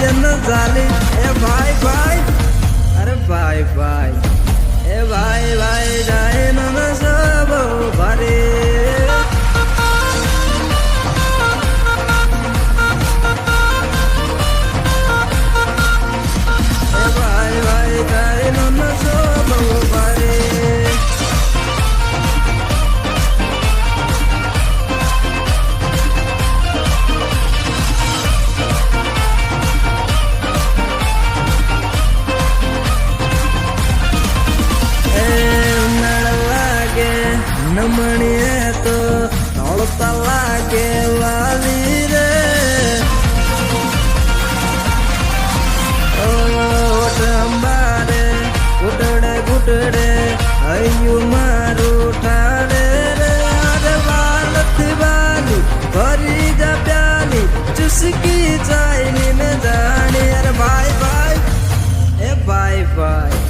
જન ચાલી એ ભાઈ ભાઈ અરે ભાઈ ભાઈ એ ભાઈ ભાઈ જાય નન નમણીએ તો નળતા લાગે વાલી રે અંબારે ઘૂંટડે ઘૂંટડે હૈયું મારું ઠારે રે. અરે વાલથી વાલી, ભરી જા પ્યાલી, ચુસકી જાય ને જાણી. અરે ભાઈ ભાઈ, એ ભાઈ ભાઈ,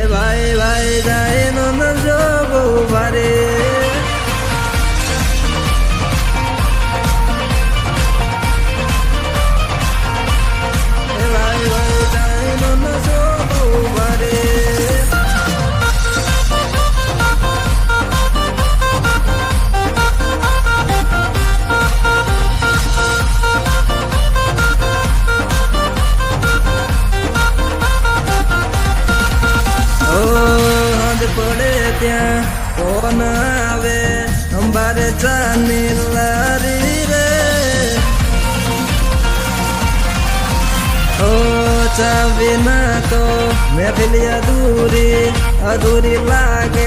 એ ભાઈ ભાઈ જાય નો નજો બહુ ભારે. ત્યાં કોણ આવે, અંબારે ચાની લારી રે. ઓ ચાવી ના તો મેં અધૂરી અધૂરી લાગે